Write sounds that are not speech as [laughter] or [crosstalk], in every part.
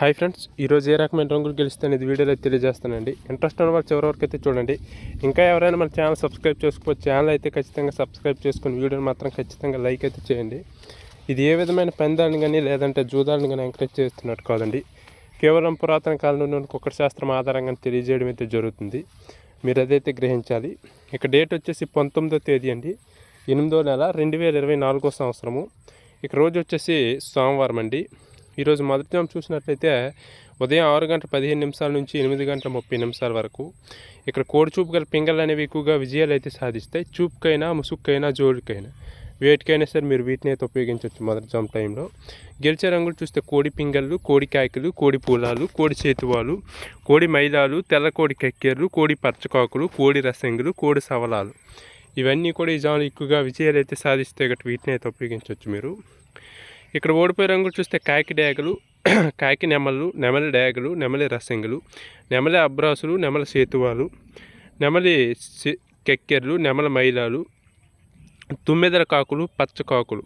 Hi friends ఈరోజు ఏ రకమైన రంగులు గెలిస్తే అనేది వీడియోలో తెలియజేస్తానండి. ఇంట్రెస్ట్ ఉన్న వాళ్ళు చివరి వరకు అయితే చూడండి. ఇంకా ఎవరైనా మన ఛానల్ సబ్స్క్రైబ్ చేసుకోవచ్చు ఛానల్ అయితే ఖచ్చితంగా సబ్స్క్రైబ్ చేసుకుని వీడియోని మాత్రం ఖచ్చితంగా లైక్ అయితే చేయండి. ఇది ఏ విధమైన పెందాలను కానీ లేదంటే జూదాలను కానీ ఎంకరేజ్ చేస్తున్నట్టు కాదండి. కేవలం పురాతన కాలంలో కుక్కడి శాస్త్రం ఆధారంగా తెలియజేయడం అయితే జరుగుతుంది. మీరు అదైతే గ్రహించాలి. ఇక డేట్ వచ్చేసి పంతొమ్మిదో తేదీ అండి. ఎనిమిదో నెల రెండు వేల ఇరవై నాలుగో సంవత్సరము. ఇక రోజు వచ్చేసి సోమవారం అండి. ఈరోజు మొదటి జామ్ చూసినట్లయితే ఉదయం ఆరు గంటల పదిహేను నిమిషాల నుంచి ఎనిమిది గంటల ముప్పై నిమిషాల వరకు ఇక్కడ కోడి చూపు గల పింగళ్ళు అనేవి ఎక్కువగా విజయాలు అయితే సాధిస్తాయి. చూపుకైనా ముసుక్కైనా జోడికైనా. వేటికైనా సరే మీరు వీటిని అయితే ఉపయోగించవచ్చు మొదటి జామ్ టైంలో. గెలిచే రంగులు చూస్తే కోడి పింగళ్ళు కోడి కాయకులు కోడి పూలాలు కోడి చేతువాలు కోడి మైదాలు తెల్ల కోడి కక్కెర్లు కోడి పచ్చకాకులు కోడి రసంగులు కోడి సవలాలు. ఇవన్నీ కూడా ఈ జాములు ఎక్కువగా విజయాలు అయితే సాధిస్తే గట్టి వీటిని అయితే ఉపయోగించవచ్చు మీరు. ఇక్కడ ఓడిపోయే రంగులు చూస్తే కాకి డేగలు [clears throat] కాకి నెమలు నెమలి డేగలు నెమలి రసంగులు నెమలి అబ్రాసులు నెమల సేతువాలు నెమలి కెక్కెర్లు నెమల మైలాలు తుమ్మెదల కాకులు పచ్చ కాకులు.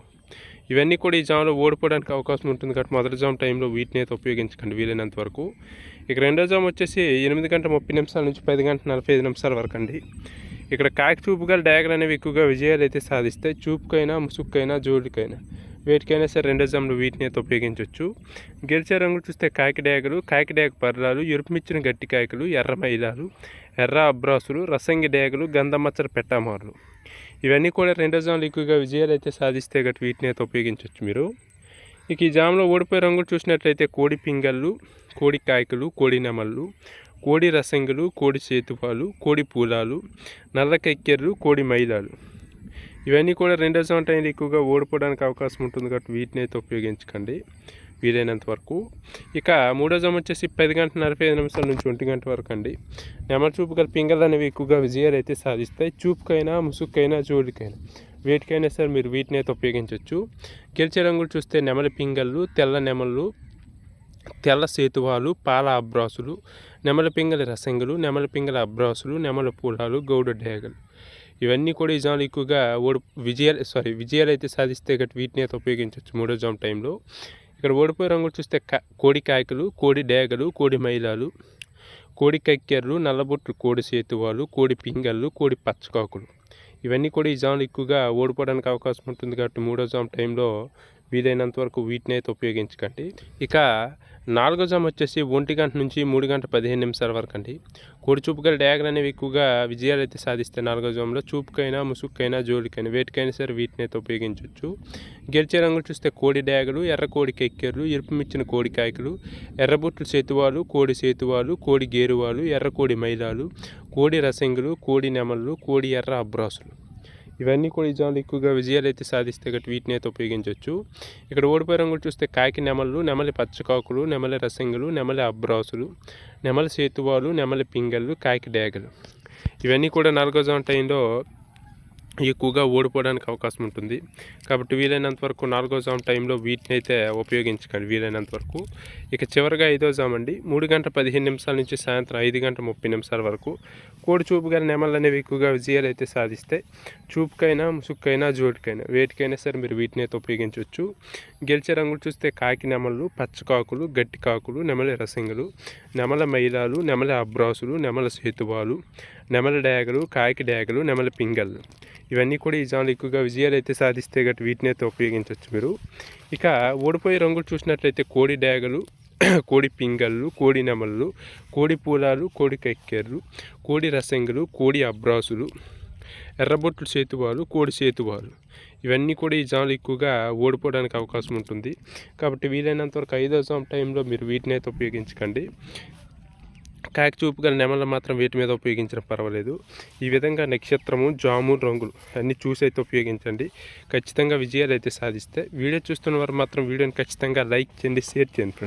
ఇవన్నీ కూడా ఈ జామ్లో ఓడిపోవడానికి అవకాశం ఉంటుంది కాబట్టి మొదటి జామ్ టైంలో వీటిని అయితే ఉపయోగించకండి వీలైనంత వరకు. ఇక రెండో జామ్ వచ్చేసి ఎనిమిది గంటల ముప్పై నిమిషాల నుంచి పది గంటల నలభై ఐదు నిమిషాల వరకు అండి. ఇక్కడ కాకి చూపుగా డయాగ్రల్ అనేవి ఎక్కువగా విజయాలు అయితే సాధిస్తాయి చూపుకైనా ముసుక్కైనా జోడికైనా వేటికైనా సరే రెండో జాములు వీటిని అయితే ఉపయోగించవచ్చు గెలిచే రంగులు చూస్తే కాకిడాయకులు కాకిడాగ పర్రాలు ఎరుపుమిచ్చిన గట్టి కాయకులు ఎర్ర మైలాలు ఎర్ర అబ్రాసులు రసంగి డేగలు గంధమచ్చర పెట్టామారులు. ఇవన్నీ కూడా రెండో జాములు ఎక్కువగా విజయాలు అయితే సాధిస్తే గట్టి వీటిని అయితే ఉపయోగించవచ్చు మీరు. ఇక ఈ జాములో ఓడిపోయే రంగులు చూసినట్లయితే కోడి పింగళ్ళు కోడి కాయకులు కోడి నెమళ్ళు కోడి రసంగులు కోడి చేతుపాలు కోడి పూలాలు నల్ల కెక్కెర్లు కోడి మైలాలు. ఇవన్నీ కూడా రెండో టైంలో ఎక్కువగా ఓడిపోవడానికి అవకాశం ఉంటుంది కాబట్టి వీటిని అయితే ఉపయోగించకండి. వీలైనంత వరకు. ఇక మూడో జామ్ వచ్చేసి పది గంటల నలభై ఐదు నిమిషాల నుంచి ఒంటి గంట వరకు అండి. నెమల చూపు గల పింగళ్ళు అనేవి ఎక్కువగా విజయాలు అయితే సాధిస్తాయి. చూపుకైనా ముసుగుకైనా జోడికైనా. వేటికైనా సరే మీరు వీటిని అయితే ఉపయోగించవచ్చు. గెలిచే రంగులు చూస్తే నెమలి పింగళ్ళు తెల్ల నెమళ్ళు తెల్ల సేతువాలు పాల అబ్రాసులు నెమల పింగల రసంగులు నెమల పింగల అబ్రాసులు నెమల పూలాలు గౌడ డేగలు ఇవన్నీ కూడా ఈ జాములు ఎక్కువగా ఓడి విజయాలు సారీ విజయాలు అయితే సాధిస్తే గట్టి వీటిని అయితే ఉపయోగించవచ్చు మూడో జామ్ టైంలో. ఇక్కడ ఓడిపోయే రంగులు చూస్తే కోడి కాయకులు కోడి డేగలు కోడి మైలాలు కోడి కక్కెర్లు నల్లబొట్లు కోడి సేతువాలు కోడి పింగళ్ళు కోడి పచ్చకాకులు. ఇవన్నీ కూడా ఈ జాములు ఎక్కువగా ఓడిపోవడానికి అవకాశం ఉంటుంది కాబట్టి మూడో జామ్ టైంలో వీలైనంత వరకు వీటిని అయితే ఉపయోగించకండి. ఇక నాలుగో జామ్ వచ్చేసి ఒంటి గంట నుంచి మూడు గంట పదిహేను నిమిషాల వరకు అండి. కోడి చూపుగల డ్యాగన్ అనేవి ఎక్కువగా విజయాలు అయితే సాధిస్తాయి నాలుగో జామ్లో చూపుకైనా ముసుక్కైనా జోలికైనా వేటికైనా సరే వీటిని అయితే ఉపయోగించవచ్చు. గెలిచే రంగులు చూస్తే కోడి డయాగలు ఎర్ర కోడి కెక్కెర్లు ఎరుపుమిచ్చిన కోడి కాయకులు ఎర్రబుట్లు సేతువాలు కోడి సేతువాలు కోడి గేరువాలు ఎర్ర కోడి మైదాలు కోడి రసంగులు కోడి నెమళ్ళు కోడి ఎర్ర అబ్రాసులు. ఇవన్నీ కూడా ఈ ఎక్కువగా విజయాలు అయితే సాధిస్తే గట్టి వీటిని అయితే ఉపయోగించవచ్చు ఇక్కడ ఓడిపోయే రంగులు చూస్తే కాకి నెమలు నెమలి పచ్చకాకులు నెమలి రసంగులు నెమలి అబ్రాసులు నెమలి సేతువాలు నెమలి పింగళ్ళు కాకి డేగలు ఇవన్నీ కూడా నాలుగో జాన్ టైంలో ఎక్కువగా ఓడిపోవడానికి అవకాశం ఉంటుంది. కాబట్టి వీలైనంత వరకు నాలుగో జామ్ టైంలో వీటిని అయితే ఉపయోగించకండి వీలైనంత వరకు. ఇక చివరిగా ఐదో జామ్ అండి. మూడు గంట పదిహేను నిమిషాల నుంచి సాయంత్రం ఐదు గంటల ముప్పై నిమిషాల వరకు. కోడి చూపు గల నెమలు అనేవి ఎక్కువగా విజయాలు అయితే సాధిస్తే చూపుకైనా ముసుక్కైనా జోటికైనా వేటికైనా సరే మీరు వీటిని అయితే ఉపయోగించవచ్చు. గెలిచే రంగులు చూస్తే కాకి నెమలు పచ్చకాకులు గట్టి కాకులు నెమలి రసంగులు నెమల మైలాలు నెమల అబ్రాసులు నెమల సేతువాలు నెమల డేగలు కాయకి డేగలు నెమల పింగల్. ఇవన్నీ కూడా ఈ జాములు ఎక్కువగా విజయాలు అయితే సాధిస్తే గట్టి వీటిని అయితే ఉపయోగించవచ్చు మీరు. ఇక ఓడిపోయే రంగులు చూసినట్లయితే కోడి డేగలు [clears throat] కోడి పింగళ్ళు కోడి నెమళ్ళు కోడి పూలాలు కోడి కక్కెర్లు కోడి రసంగులు కోడి అబ్రాసులు ఎర్రబొట్లు సేతువాలు కోడి సేతువాలు ఇవన్నీ కూడా ఈ జాన్లు ఎక్కువగా ఓడిపోవడానికి అవకాశం ఉంటుంది. కాబట్టి వీలైనంత వరకు ఐదో జామ్ టైంలో మీరు వీటిని అయితే ఉపయోగించకండి. కాకి చూపు గల నెమలు మాత్రం వీటి మీద ఉపయోగించిన పర్వాలేదు. ఈ విధంగా నక్షత్రము జాము రంగులు అన్నీ చూసి అయితే ఉపయోగించండి. ఖచ్చితంగా విజయాలు అయితే సాధిస్తే వీడియో చూస్తున్న వారు మాత్రం వీడియోని ఖచ్చితంగా లైక్ చేయండి షేర్ చేయండి ఫ్రెండ్స్.